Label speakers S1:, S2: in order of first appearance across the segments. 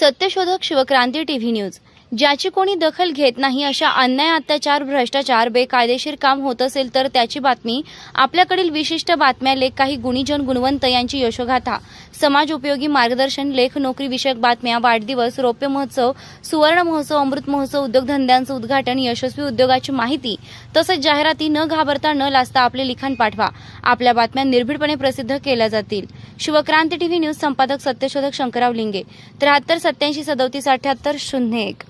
S1: सत्यशोधक Shivkranti TV news. ज्याची कोणी दखल घेत नाही अशा अन्याय अत्याचार भ्रष्टाचार बेकायदेशीर काम होत असेल तर त्याची बातमी आपल्याकडील विशिष्ट बातम्या लेख काही गुणीजन गुणवंत यांची यशोगाथा. समाज उपयोगी मार्गदर्शन लेख नोकरी विषयक बातम्या वाढदिवस रौप्य महोत्सव सुवर्ण महोत्सव अमृत महोत्सव उद्योगधंद्यांचं उद्घाटन यशस्वी उद्योगाची माहिती तसंच जाहिराती न घाबरता न लाजता आपले लिखाण पाठवा. आपल्या बातम्या निर्भीडपणे प्रसिद्ध केल्या जातील. शिवक्रांती टीव्ही न्यूज संपादक सत्यशोधक शंकरराव लिंगे. त्र्याहत्तर सत्याऐंशी सदोतीस अठ्याहत्तर शून्य एक.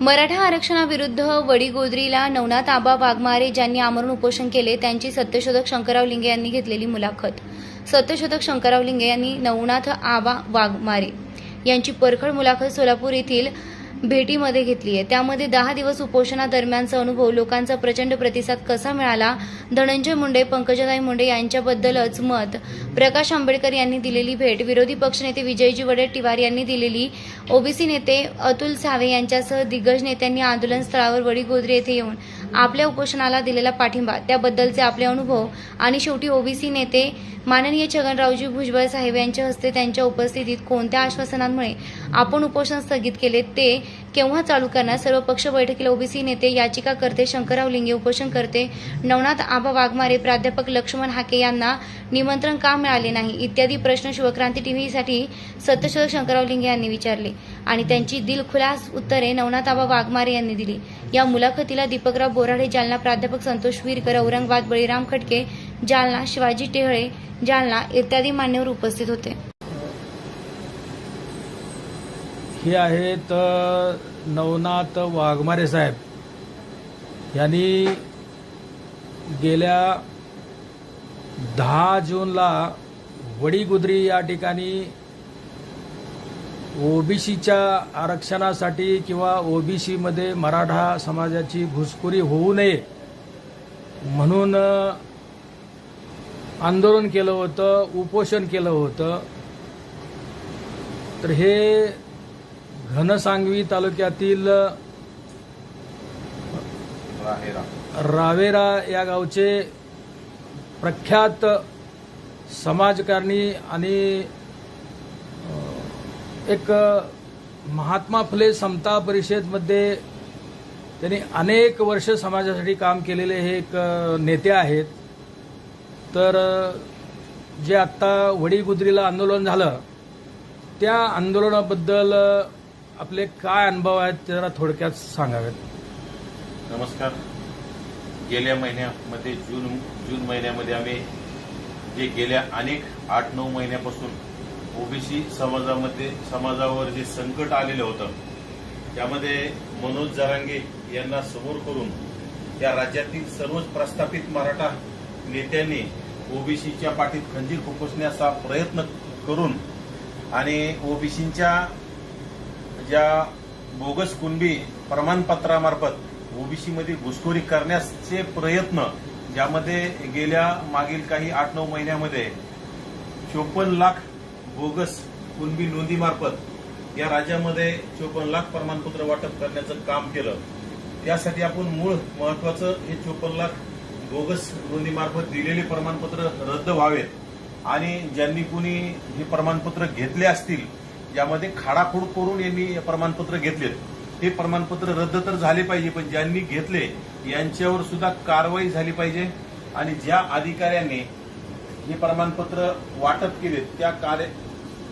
S1: मराठा आरक्षणाविरुद्ध वडीगोद्रीला नवनाथ आबा वाघमारे ज्यांनी आमरण उपोषण केले त्यांची सत्यशोधक शंकरराव लिंगे यांनी घेतलेली मुलाखत. सत्यशोधक शंकरराव लिंगे यांनी नवनाथ आबा वाघमारे यांची परखड मुलाखत सोलापूर येथील भेटीमध्ये घेतली आहे. त्यामध्ये दहा दिवस उपोषणादरम्यानचा अनुभव लोकांचा प्रचंड प्रतिसाद कसा मिळाला? धनंजय मुंडे पंकजाताई मुंडे यांच्याबद्दलच मत. प्रकाश आंबेडकर यांनी दिलेली भेट विरोधी पक्षनेते विजयजी वडेट्टीवार यांनी दिलेली. ओबीसी नेते अतुल सावे यांच्यासह दिग्गज नेत्यांनी आंदोलन स्थळावर वडीगोद्री येथे येऊन आपल्या उपोषणाला दिलेला पाठिंबा. त्याबद्दलचे आपले अनुभव. आणि शेवटी ओबीसी नेते माननीय छगनरावजी भुजबळ साहेब यांच्या हस्ते त्यांच्या उपस्थितीत कोणत्या आश्वासनांमुळे आपण उपोषण स्थगित केले ते केव्हा चालू करणार? सर्व पक्ष बैठकीला ओबीसी नेते याचिकाकर्ते शंकरराव लिंगे उपोषणकर्ते नवनाथ आबा वाघमारे प्राध्यापक लक्ष्मण हाके यांना निमंत्रण का मिळाले नाही? इत्यादी प्रश्न शिवक्रांती टीव्हीसाठी सत्यशोधक शंकरराव लिंगे यांनी विचारले. आणि त्यांची दिलखुलास उत्तरे नवनाथ आबा वाघमारे यांनी दिली. या मुलाखतीला दीपकराव बोराडे जालना प्राध्यापक संतोष वीरकर औरंगाबाद बळीराम खटके जालना शिवाजी टेहळे जालना इत्यादी मान्यवर उपस्थित होते.
S2: हे आहेत नवनाथ वाघमारे साहेब. यांनी गेल्या दहा जूनला वडीगुद्री या ठिकाणी ओबीसीच्या आरक्षणासाठी किंवा ओबीसीमध्ये मराठा समाजाची घुसखोरी होऊ नये म्हणून आंदोलन केलं होतं उपोषण केलं होतं. तर हे घनसांगवी तालुक्यातील रावेरा या गावचे प्रख्यात समाजकारणी आणि एक महात्मा फुले समता परिषदमध्ये त्यांनी अनेक वर्ष समाजासाठी काम केलेले हे एक नेते आहेत. तर जे आत्ता वडीगुद्रीला आंदोलन झालं त्या आंदोलनाबद्दल आपले काय अनुभव आहेत ते जरा थोडक्यात सांगावेत.
S3: नमस्कार. गेल्या महिन्यामध्ये जून जून महिन्यामध्ये आम्ही जे गेल्या अनेक आठ नऊ महिन्यापासून ओबीसी समाजामध्ये समाजावर जे संकट आलेलं होतं त्यामध्ये मनोज जरांगे यांना समोर करून त्या राज्यातील सर्वच प्रस्थापित मराठा नेत्यांनी ओबीसीच्या पाठीत खंजीर खुपसण्याचा प्रयत्न करून आणि ओबीसीच्या ज्या बोगस कुणबी प्रमाणपत्रामार्फत ओबीसीमध्ये घुसखोरी करण्याचे प्रयत्न ज्यामध्ये गेल्या मागील काही आठ नऊ महिन्यामध्ये चोपन्न लाख बोगस कुणबी नोंदीमार्फत या राज्यामध्ये चोपन्न लाख प्रमाणपत्र वाटप करण्याचं काम केलं. त्यासाठी आपण मूळ महत्वाचं हे चोपन्न लाख बोगस नोंदीमार्फत दिलेले प्रमाणपत्र रद्द व्हावेत. आणि ज्यांनी कुणी हे प्रमाणपत्र घेतले असतील ज्यामध्ये खाडाखोड करून यांनी प्रमाणपत्र घेतलेत. हे प्रमाणपत्र रद्द तर झाले पाहिजे पण ज्यांनी घेतले यांच्यावर सुद्धा कारवाई झाली पाहिजे. आणि ज्या अधिकाऱ्यांनी हे प्रमाणपत्र वाटप केले त्या कार्य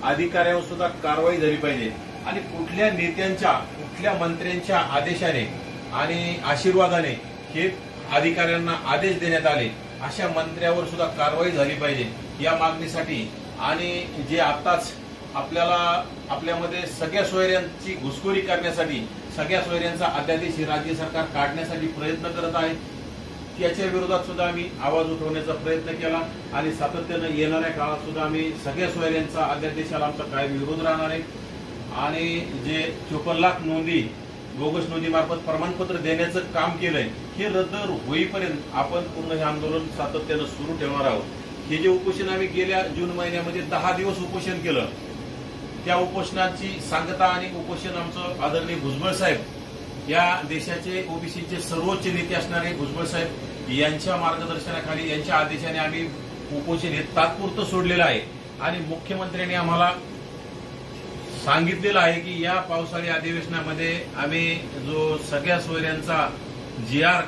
S3: अधिकाऱ्यावर सुद्धा कारवाई झाली पाहिजे. आणि कुठल्या नेत्यांच्या कुठल्या मंत्र्यांच्या आदेशाने आणि आशीर्वादाने हे अधिकाऱ्यांना आदेश देण्यात आले अशा मंत्र्यावर सुद्धा कारवाई झाली पाहिजे या मागणीसाठी. आणि जे आताच आपल्याला आपल्यामध्ये सगळ्या सोयऱ्यांची घुसखोरी करण्यासाठी सगळ्या सोयऱ्यांचा अध्यादेश राज्य सरकार काढण्यासाठी प्रयत्न करत आहे. त्याच्या विरोधात सुद्धा आम्ही आवाज उठवण्याचा प्रयत्न केला आणि सातत्यानं येणाऱ्या काळात सुद्धा आम्ही सगळ्या सोयऱ्यांचा अध्यादेशाला आमचा काय विरोध राहणार आहे. आणि जे चोपन्न लाख नोंदी बोगस नोंदीमार्फत प्रमाणपत्र देण्याचं काम केलंय हे रद्द होईपर्यंत आपण पूर्ण हे आंदोलन सातत्यानं सुरू ठेवणार आहोत. हे जे उपोषण आम्ही गेल्या जून महिन्यामध्ये दहा दिवस उपोषण केलं त्या उपोषणाची सांगता आणि उपोषण आमचं आदरणीय भुजबळ साहेब या देशाचे ओबीसीचे सर्वोच्च नेते असणारे भुजबळ साहेब यांच्या मार्गदर्शनाखाली यांच्या आदेशाने आम्ही उपोषण हे तात्पुरतं सोडलेलं आहे. आणि मुख्यमंत्र्यांनी आम्हाला सांगितलेलं आहे की या पावसाळी अधिवेशनामध्ये आम्ही जो सगळ्या सोयऱ्यांचा जी आर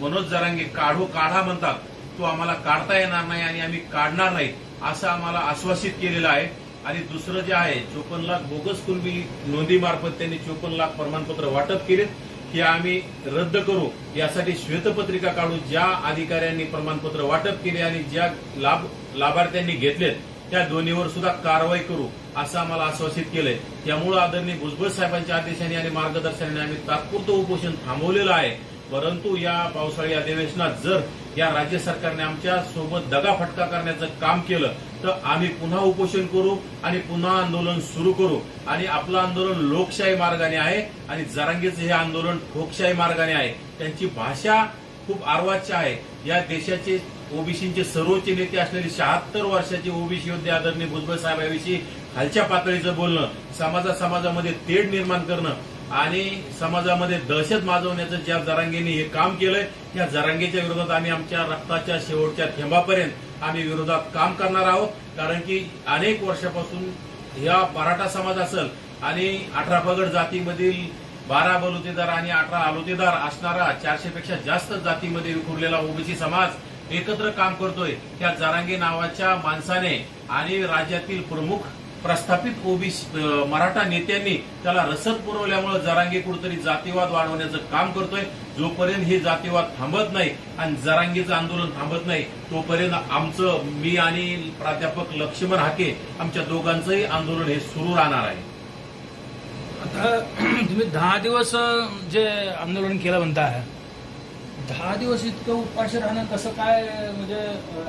S3: मनोज जरांगे काढू काढा म्हणतात तो आम्हाला काढता येणार नाही आणि आम्ही काढणार नाही असं आम्हाला आश्वासित केलेलं आहे. आणि दुसरं जे आहे चोपन्न लाख बोगस कुणबी नोंदीमार्फत त्यांनी चोपन्न लाख प्रमाणपत्र वाटप केलेत. हे आम्ही रद्द करू. यासाठी श्वेतपत्रिका काढू ज्या अधिकाऱ्यांनी प्रमाणपत्र वाटप केले आणि ज्या लाभ लाभार्थ्यांनी घेतलेत त्या दोन्हीवर सुद्धा कारवाई करू असं आम्हाला आश्वासित केलंय. त्यामुळे आदरणीय भुजबळ साहेबांच्या आदेशाने आणि मार्गदर्शनाने आम्ही तात्पुरतं उपोषण थांबवलेलं आहे. परंतु या पावसाळी अधिवेशनात जर या राज्य सरकारने आमच्यासोबत दगाफटका करण्याचं काम केलं तर आम्ही पुन्हा उपोषण करू आणि पुन्हा आंदोलन सुरू करू. आणि आपलं आंदोलन लोकशाही मार्गाने आहे आणि जरांगेचं हे आंदोलन ठोकशाही मार्गाने आहे. त्यांची भाषा खूप आर्वाच्य आहे. या देशाचे ओबीसीचे सर्वोच्च नेते असलेले शहात्तर वर्षाचे ओबीसी योद्धे आदरणीय भुजबळ साहेबांविषयी खालच्या पातळीचं बोलणं समाजा समाजामध्ये तेढ निर्माण करणं आणि समाजामध्ये दहशत माजवण्याचं ज्या जरांगेने हे काम केलंय त्या जरांगेच्या विरोधात आम्ही आमच्या रक्ताच्या शेवटच्या थेंबापर्यंत आम्ही विरोधात काम करणार आहोत. कारण की अनेक वर्षापासून या मराठा समाज असेल आणि अठरा पगड जातीमधील बारा बलुतेदार आणि अठरा आलोतेदार असणारा चारशे पेक्षा जास्त जातीमध्ये विखुरलेला ओबीसी समाज एकत्र काम करतोय. त्या जरांगे नावाच्या माणसाने आणि राज्यातील प्रमुख प्रस्थापित ओबीसी मराठा नेत्यांनी त्याला रसद पुरवल्यामुळे जरांगे कुठेतरी जातीवाद वाढवण्याचं काम करतोय. जोपर्यंत हे जातीवाद थांबत नाही आणि जरांगीचं आंदोलन थांबत नाही तोपर्यंत आमचं मी आणि प्राध्यापक लक्ष्मण हाके आमच्या दोघांचंही आंदोलन हे सुरू राहणार आहे.
S2: आता तुम्ही दहा दिवस जे आंदोलन केलं म्हणताय दहा दिवस इतकं उपाशी राहणं कसं काय म्हणजे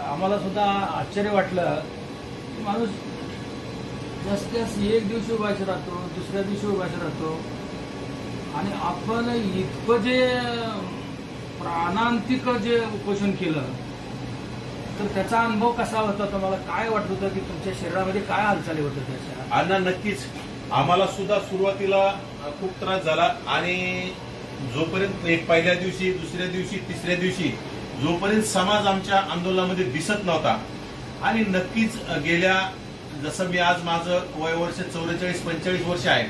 S2: आम्हाला सुद्धा आश्चर्य वाटलं. माणूस जास्त एक दिवशी उपाशी राहतो दुसऱ्या दिवशी उपाशी राहतो. आणि आपण इतकं जे प्राणांतिक जे उपोषण केलं तर त्याचा अनुभव कसा होता? तुम्हाला काय वाटत होतं की तुमच्या शरीरामध्ये काय हालचाली होतं त्याच्या
S3: अण्णा नक्कीच. आम्हाला सुद्धा सुरुवातीला खूप त्रास झाला आणि जोपर्यंत एक पहिल्या दिवशी दुसऱ्या दिवशी तिसऱ्या दिवशी जोपर्यंत समाज आमच्या आंदोलनामध्ये दिसत नव्हता. आणि नक्कीच गेल्या जसं मी आज माझं वय वर्ष चौवेचाळीस पंचेचाळीस वर्ष आहे.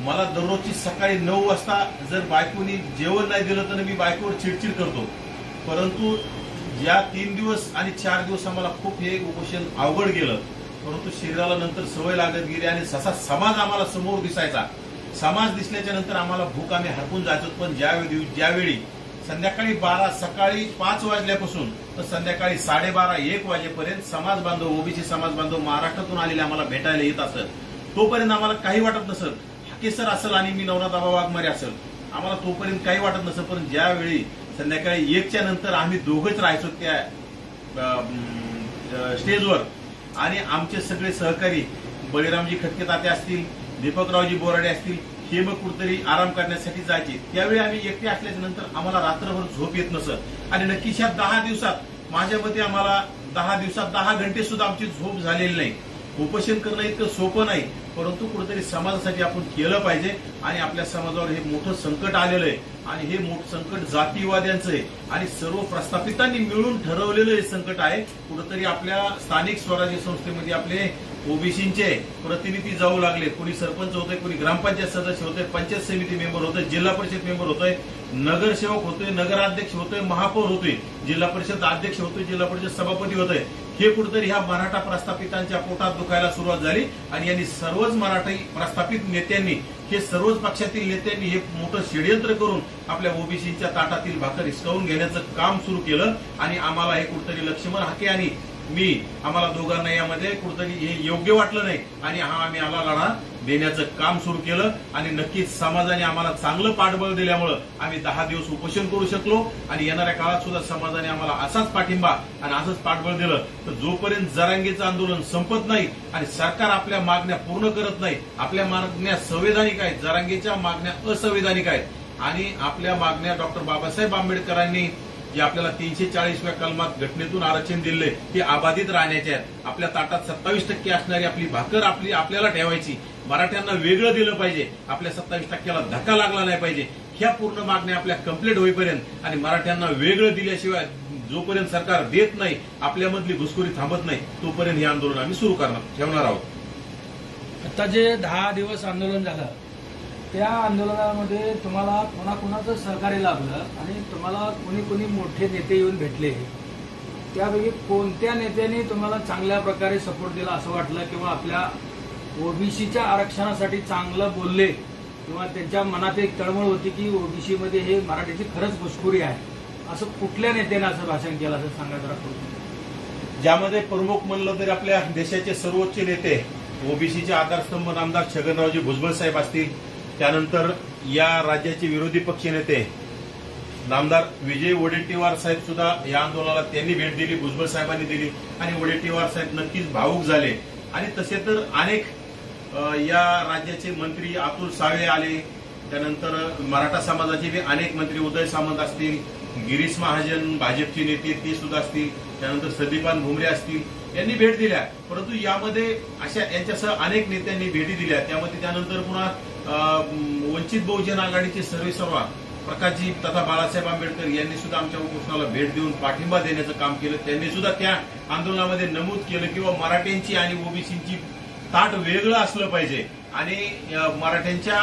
S3: मला दररोजची सकाळी नऊ वाजता जर बायकोनी जेवण नाही दिलं तर मी बायकोवर चिडचिड करतो. परंतु या तीन दिवस आणि चार दिवस आम्हाला खूप हे उपोषण अवघड गेलं परंतु शरीराला नंतर सवय लागत गेली आणि ससा समाज आम्हाला समोर दिसायचा समाज दिसल्याच्या नंतर आम्हाला भूक आम्ही हरपून जायचो. पण ज्यावेळी ज्यावेळी संध्याकाळी बारा सकाळी पाच वाजल्यापासून तर संध्याकाळी साडेबारा एक वाजेपर्यंत समाज बांधव ओबीसी समाज बांधव महाराष्ट्रातून आलेले आम्हाला भेटायला येत असत. तोपर्यंत आम्हाला काही वाटत नसत हाकेसर असेल आणि मी नवनाथ वाघमारे असेल. आम्हाला तोपर्यंत काही वाटत नसत पण ज्यावेळी संध्याकाळी एकच्या नंतर आम्ही दोघंच राहायचो त्या स्टेजवर आणि आमचे सगळे सहकारी बळीरामजी खटके ताते असतील दीपकरावजी बोराडे असतील हे मग कुठेतरी आराम करण्यासाठी जायचे. त्यावेळी आम्ही एकटे असल्याच्या नंतर आम्हाला रात्रभर झोप येत नसत. आणि नक्कीच ह्या दहा दिवसात माझ्या मते आम्हाला दहा दिवसात दहा घंटे सुद्धा आमची झोप झालेली नाही. उपोषण करणं इतकं सोपं नाही परंतु कुठेतरी समाजासाठी आपण केलं पाहिजे आणि आपल्या समाजावर हे मोठं संकट आलेलं आहे. आणि हे मोठं संकट जातीवाद्यांचं आहे. आणि सर्व प्रस्थापितांनी मिळून ठरवलेलं हे संकट आहे. कुठेतरी आपल्या स्थानिक स्वराज्य संस्थेमध्ये आपले ओबीसीचे प्रतिनिधी जाऊ लागले. कोणी सरपंच होते कोणी ग्रामपंचायत सदस्य होते पंचायत समिती मेंबर होते जिल्हा परिषद मेंबर होतोय नगरसेवक होतोय नगराध्यक्ष होतोय महापौर होतोय जिल्हा परिषद अध्यक्ष होतोय जिल्हा परिषद सभापती होतोय. हे कुठेतरी ह्या मराठा प्रस्थापितांच्या पोटात दुखायला सुरुवात झाली आणि यांनी सर्वच मराठी प्रस्थापित नेत्यांनी हे सर्वच पक्षातील नेत्यांनी हे मोठं षडयंत्र करून आपल्या ओबीसीच्या ताटातील भाकर हिसकावून घेण्याचं काम सुरू केलं आणि आम्हाला हे कुठेतरी लक्ष्मण हाके आणि मी आम्हाला दोघांना यामध्ये कुठेतरी हे योग्य वाटलं नाही. आणि हा आम्ही आला लढा देण्याचं काम सुरू केलं आणि नक्कीच समाजाने आम्हाला चांगलं पाठबळ दिल्यामुळं आम्ही दहा दिवस उपोषण करू शकलो. आणि येणाऱ्या काळात सुद्धा समाजाने आम्हाला असाच पाठिंबा आणि असंच पाठबळ दिलं. तर जोपर्यंत जरांगीचं आंदोलन संपत नाही आणि सरकार आपल्या मागण्या पूर्ण करत नाही आपल्या मागण्या संवैधानिक आहेत जरांगीच्या मागण्या असंवैधानिक आहेत. आणि आपल्या मागण्या डॉक्टर बाबासाहेब आंबेडकरांनी जे आपल्याला तीनशे चाळीसव्या कलमात घटनेतून आरक्षण दिले ते अबाधित राहण्याचे आहेत. आपल्या ताटात सत्तावीस टक्के असणारी आपली भाकर आपली आपल्याला ठेवायची. मराठ्यांना वेगळं दिलं पाहिजे. आपल्या सत्तावीस टक्क्याला धक्का लागला नाही पाहिजे. ह्या पूर्ण मागण्या आपल्या कंप्लीट होईपर्यंत आणि मराठ्यांना वेगळं दिल्याशिवाय जोपर्यंत सरकार देत नाही आपल्यामधली घुसखोरी थांबत नाही तोपर्यंत हे आंदोलन आम्ही सुरू करणार ठेवणार आहोत.
S2: आता जे दहा दिवस आंदोलन झालं त्या आंदोलनामध्ये तुम्हाला कोणाकोणाचं सहकार्य लाभलं आणि तुम्हाला कोणी कोणी मोठे नेते येऊन भेटले त्यापैकी कोणत्या नेत्याने तुम्हाला चांगल्या प्रकारे सपोर्ट दिला असं वाटलं किंवा आपल्या ओबीसीच्या आरक्षणासाठी चांगलं बोलले किंवा त्यांच्या मनात एक तळमळ होती की ओबीसीमध्ये हे मराठीची खरंच घुसखोरी आहे असं कुठल्या नेत्याने असं भाषण केलं असं सांगा जरा
S3: ज्यामध्ये प्रमुख म्हणलं तरी आपल्या देशाचे सर्वोच्च नेते ओबीसीचे आधारस्तंभ नामदार छगनरावजी भुजबळ साहेब असतील त्यानंतर या राज्याचे विरोधी पक्ष नेते नामदार विजय वडेट्टीवार साहेब सुद्धा या आंदोलनाला त्यांनी भेट दिली भुजबळ साहेबांनी दिली आणि वडेट्टीवार साहेब नक्कीच भावूक झाले. आणि तसे तर अनेक या राज्याचे मंत्री अतुल सावे आले. त्यानंतर मराठा समाजाचे बी अनेक मंत्री उदय सामंत असतील गिरीश महाजन भाजपचे नेते ते सुद्धा असतील त्यानंतर संदीपान भुमरे असतील यांनी भेट दिल्या. परंतु यामध्ये अशा यांच्यासह अनेक नेत्यांनी भेटी दिल्या. त्यामध्ये त्यानंतर पुन्हा वंचित बहुजन आघाडीचे सर्वेसर्वा प्रकाशजी तथा बाळासाहेब आंबेडकर यांनी सुद्धा आमच्या उपोषणाला भेट देऊन पाठिंबा देण्याचं काम केलं. त्यांनी सुद्धा त्या आंदोलनामध्ये नमूद केलं किंवा मराठ्यांची आणि ओबीसीची ताट वेगळं असलं पाहिजे. आणि मराठ्यांच्या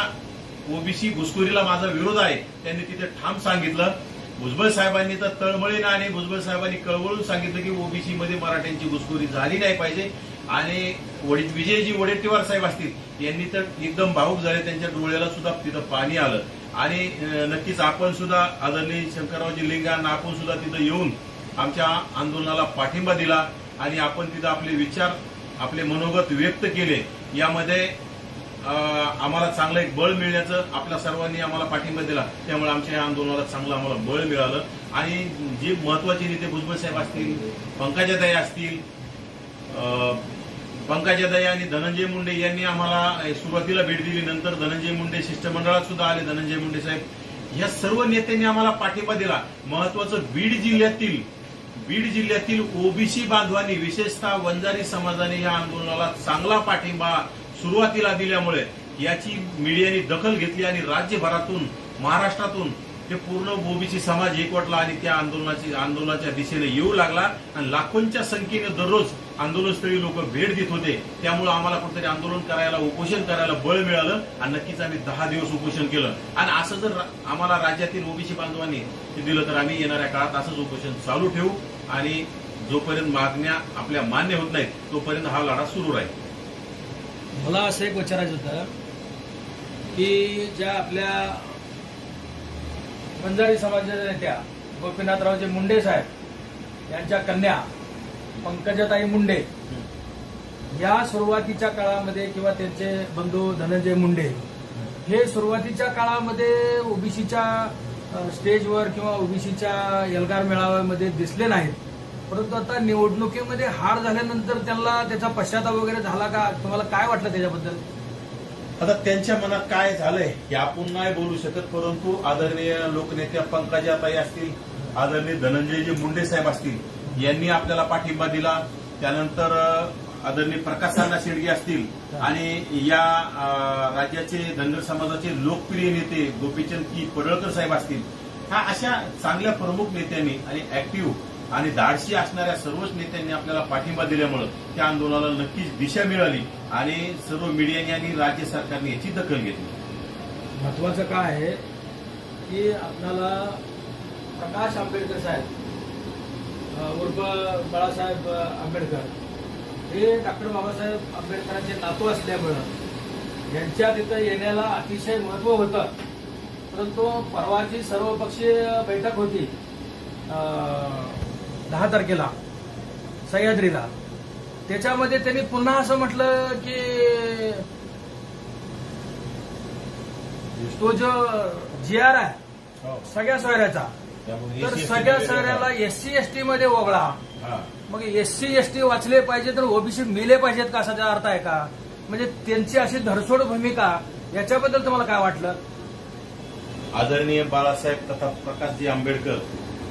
S3: ओबीसी घुसखोरीला माझा विरोध आहे. त्यांनी तिथे ठाम सांगितलं. भुजबळ साहेबांनी तर तळमळीनं आणि भुजबळ साहेबांनी कळवळून सांगितलं की ओबीसी मध्ये मराठ्यांची घुसखोरी झाली नाही पाहिजे. आणि वडी- विजयजी वडेट्टीवार साहेब असतील यांनी तर एकदम भाऊक झाले. त्यांच्या डोळ्याला सुद्धा तिथं पाणी आलं. आणि नक्कीच आपण सुद्धा आदरणीय शंकररावजी लिंगांना आपण सुद्धा तिथं येऊन आमच्या आंदोलनाला पाठिंबा दिला आणि आपण तिथं आपले विचार आपले मनोगत व्यक्त केले. यामध्ये आम्हाला चांगलं एक बळ मिळण्याचं आपल्या सर्वांनी आम्हाला पाठिंबा दिला. त्यामुळे आमच्या या आंदोलनाला चांगलं आम्हाला बळ मिळालं. आणि जे महत्त्वाचे नेते भुजबळ साहेब असतील पंकजाताई असतील पंकजाताई आणि धनंजय मुंडे यांनी आम्हाला सुरुवातीला भेट दिली नंतर धनंजय मुंडे शिष्टमंडळात सुद्धा आले. धनंजय मुंडे साहेब या सर्व नेत्यांनी आम्हाला पाठिंबा दिला. महत्वाचं बीड जिल्ह्यातील बीड जिल्ह्यातील ओबीसी बांधवांनी विशेषतः वंजारी समाजाने या आंदोलनाला चांगला पाठिंबा सुरुवातीला दिल्यामुळे याची मीडियाने दखल घेतली आणि राज्यभरातून महाराष्ट्रातून ते पूर्ण बोबीची समाज एकवटला आणि त्या आंदोलनाची आंदोलनाच्या दिशेने येऊ लागला. आणि लाखोंच्या संख्येने दररोज आंदोलनस्थळी लोक भेट देत होते. त्यामुळे आम्हाला कुठेतरी आंदोलन करायला उपोषण करायला बळ मिळालं आणि नक्कीच आम्ही दहा दिवस उपोषण केलं. आणि असं जर आम्हाला राज्यातील ओबीसी बांधवांनी ते दिलं तर आम्ही येणाऱ्या काळात असंच उपोषण चालू ठेवू. आणि जोपर्यंत मागण्या आपल्या मान्य होत नाहीत तोपर्यंत हा लढा सुरू राहील.
S2: मला असं एक विचारायचं होतं की ज्या आपल्या बंजारी समाजाच्या नेत्या गोपीनाथरावचे मुंडे साहेब यांच्या कन्या पंकजाताई मुंडे. या सुरुवातीच्या काळामध्ये किंवा त्यांचे बंधू धनंजय मुंडे हे सुरुवातीच्या काळामध्ये ओबीसीच्या स्टेजवर किंवा ओबीसीच्या एल्गार मेळाव्यामध्ये दिसले नाहीत. परंतु आता निवडणुकीमध्ये हार झाल्यानंतर त्यांना त्याचा पश्चाताप वगैरे झाला का? तुम्हाला काय वाटलं त्याच्याबद्दल?
S3: आता त्यांच्या मनात काय झालंय हे आपण नाही बोलू शकत परंतु आदरणीय लोकनेत्या पंकजाताई असतील आदरणीय धनंजयजी मुंडे साहेब असतील यांनी आपल्याला पाठिंबा दिला. त्यानंतर आदरणीय आदरणीय प्रकाशांना शेडगे असतील आणि या राज्याचे धनगर समाजाचे लोकप्रिय नेते गोपीचंद की पडळकर साहेब असतील. हा अशा चांगल्या प्रमुख नेत्यांनी आणि ऍक्टिव्ह आणि धाडशी असणाऱ्या सर्वच नेत्यांनी आपल्याला पाठिंबा दिल्यामुळं त्या आंदोलनाला नक्कीच दिशा मिळाली आणि सर्व मीडियाने आणि राज्य सरकारने याची दखल घेतली.
S2: महत्वाचं काय आहे की आपल्याला प्रकाश आंबेडकर साहेब उर्फ बाळासाहेब आंबेडकर हे डॉक्टर बाबासाहेब आंबेडकरांचे नातू असल्यामुळं यांच्या तिथं येण्याला अतिशय महत्त्व होतं. परंतु परवाची सर्वपक्षीय बैठक होती. दहा तारखेला सह्याद्रीला. त्याच्यामध्ये त्यांनी पुन्हा असं म्हटलं की तो जो जी आर आहे सगळ्या सोयऱ्याचा तर सगळ्या सोयऱ्याला एस सी एस टी मध्ये वगळा.
S3: हा.
S2: मग एस सी एस टी वाचले पाहिजे तर ओबीसी मिले पाहिजेत का असा त्याचा अर्थ आहे का? म्हणजे त्यांची अशी धरसोड भूमिका याच्याबद्दल तुम्हाला काय वाटलं?
S3: आदरणीय बाळासाहेब तथा प्रकाशजी आंबेडकर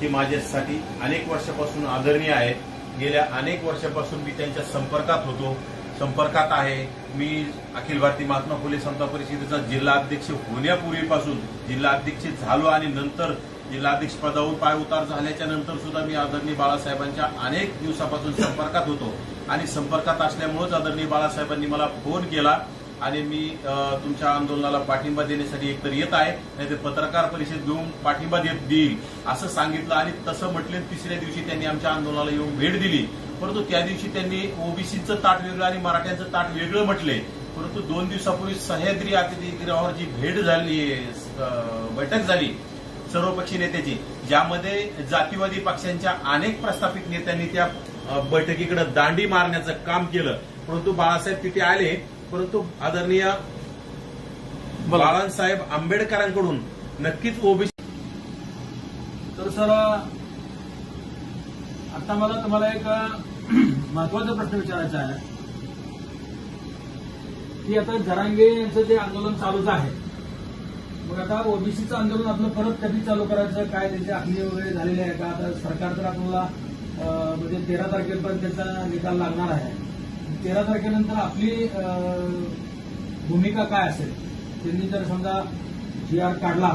S3: हे माझ्यासाठी अनेक वर्षापासून आदरणीय आहेत गेल्या अनेक वर्षापासून मी त्यांच्या संपर्कात होतो. संपर्कात आहे. मी अखिल भारतीय महात्मा फुले समता परिषदेचा जिल्हा अध्यक्ष होण्यापूर्वीपासून जिल्हा अध्यक्ष झालो आणि नंतर जिल्हाध्यक्ष पदावर पाय उतार झाल्याच्यानंतर सुद्धा मी आदरणीय बाळासाहेबांच्या अनेक दिवसापासून संपर्कात होतो. आणि संपर्कात असल्यामुळेच आदरणीय बाळासाहेबांनी मला फोन केला. आणि मी तुमच्या आंदोलनाला पाठिंबा देण्यासाठी एकतर येत आहे नाही पत्रकार परिषद घेऊन पाठिंबा देत देईल असं सांगितलं आणि तसं म्हटलं तिसऱ्या दिवशी त्यांनी आमच्या आंदोलनाला येऊन भेट दिली. परंतु त्या दिवशी त्यांनी ओबीसीचं ताट वेगळं आणि मराठ्यांचं ताट वेगळं म्हटले. परंतु दोन दिवसापूर्वी सह्याद्री अतिथीगृहावर जी भेट झाली बैठक झाली सर्वपक्षीय नेत्याची ज्यामध्ये जातीवादी पक्षांच्या अनेक प्रस्थापित नेत्यांनी त्या बैठकीकडे दांडी मारण्याचं काम केलं. परंतु बाळासाहेब तिथे आले परंतु आदरणीय. बाळासाहेब आंबेडकरांकडून नक्कीच ओबीसी
S2: तर सर आता मला तुम्हाला एक महत्त्वाचा प्रश्न विचारायचा आहे. की आता जरांगे यांचं जे आंदोलन चालूच आहे. मग आता ओबीसीचं आंदोलन आपलं परत कधी चालू करायचं? काय त्याची आखणी वगैरे झालेली आहे का? आता सरकार तर आपल्याला म्हणजे तेरा तारखेपर्यंत त्याचा निकाल लागणार आहे. तेरा तारखेनंतर आपली भूमिका काय असेल? त्यांनी जर समजा जी आर काढला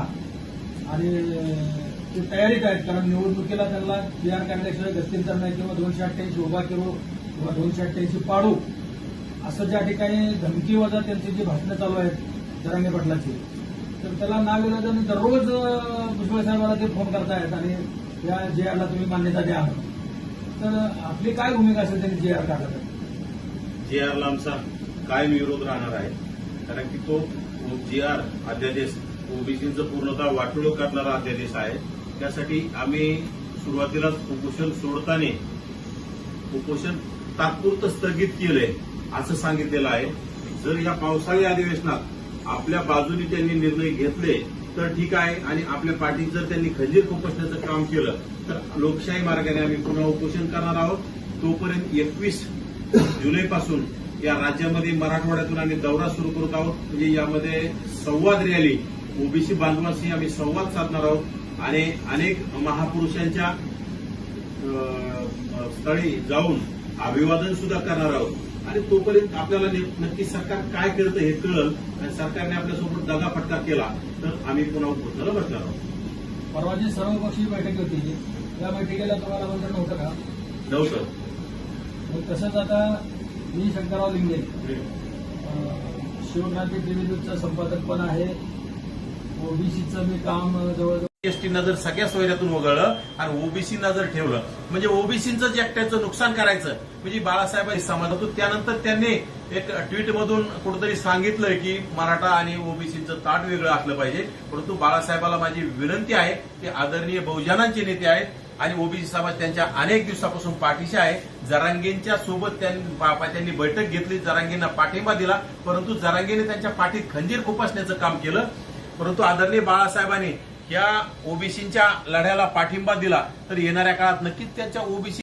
S2: आणि ते तयारीत आहेत कारण निवडणुकीला त्यांना जी आर काढल्याशिवाय गस्तींतर नाही किंवा दोनशे अठ्ठ्याऐंशी उभा करू किंवा दोनशे अठ्ठ्याऐंशी पाडू असं ज्या ठिकाणी धमकी वजा त्यांची जी भाषणं चालू आहेत जरांगे पाटलाची तर त्याला नाव आणि दररोज भुजबळ साहेबाला ते फोन करतायत आणि या जे आरला तुम्ही मान्यता द्या. तर आपली काय भूमिका असेल त्यांनी जे आर काढला तर
S3: जे आरला आमचा कायम विरोध राहणार आहे. कारण की तो जे आर अध्यादेश ओबीसीचं पूर्णतः वाटोळ करणारा अध्यादेश आहे. त्यासाठी आम्ही सुरुवातीलाच उपोषण सोडताना उपोषण तात्पुरतं स्थगित केलंय असं सांगितलेलं आहे. जर या पावसाळी अधिवेशनात आपल्या बाजूने त्यांनी निर्णय घेतले तर ठीक आहे. आणि आपल्या पाठीत जर त्यांनी खंजीर खुपसण्याचं काम केलं तर लोकशाही मार्गाने आम्ही पुन्हा उपोषण करणार आहोत. तोपर्यंत एकवीस जुलैपासून या राज्यामध्ये मराठवाड्यातून आम्ही दौरा सुरू करत आहोत. म्हणजे यामध्ये संवाद रॅली ओबीसी बांधवांशी आम्ही संवाद साधणार आहोत. आणि अनेक महापुरुषांच्या स्थळी जाऊन अभिवादन सुद्धा करणार आहोत. आणि तोपर्यंत आपल्याला नक्की सरकार काय करतं हे कळलं आणि सरकारने आपल्यासोबत दगाफटका केला तर आम्ही पुन्हा उपोषणाला बसणार आहोत.
S2: परवाची सर्वपक्षीय बैठक होती त्या बैठकीला तुम्हाला आमंत्रण नव्हतं का?
S3: नव्हतं.
S2: तसंच आता मी शंकरराव लिंगे. शिवक्रांती टीव्ही संपादक पण आहे. ओबीसीचं मी काम जवळजवळ
S3: एसटीनं जर सगळ्या सोयऱ्यातून वगळलं आणि ओबीसीना जर ठेवलं. म्हणजे ओबीसीचं जे एकट्याचं नुकसान करायचं म्हणजे बाळासाहेबांनी होतो. त्यानंतर त्यांनी एक ट्विटमधून कुठेतरी सांगितलं की मराठा आणि ओबीसीचं ताट वेगळं असलं पाहिजे. परंतु बाळासाहेबाला माझी विनंती आहे की आदरणीय बहुजनांचे नेते आहेत आणि ओबीसी समाज त्यांच्या अनेक दिवसापासून पाठीशी आहे. जरांगेंच्या सोबत त्यांनी त्यांनी बैठक घेतली. जरांगेंना पाठिंबा दिला. परंतु जरांगेने त्यांच्या पाठीत खंजीर खुपासण्याचं काम केलं. परंतु आदरणीय बाळासाहेबांनी या ओबीसीच्या लढ्याला पाठिंबा दिला. तर येणाऱ्या काळात नक्कीच त्यांच्या ओबीसी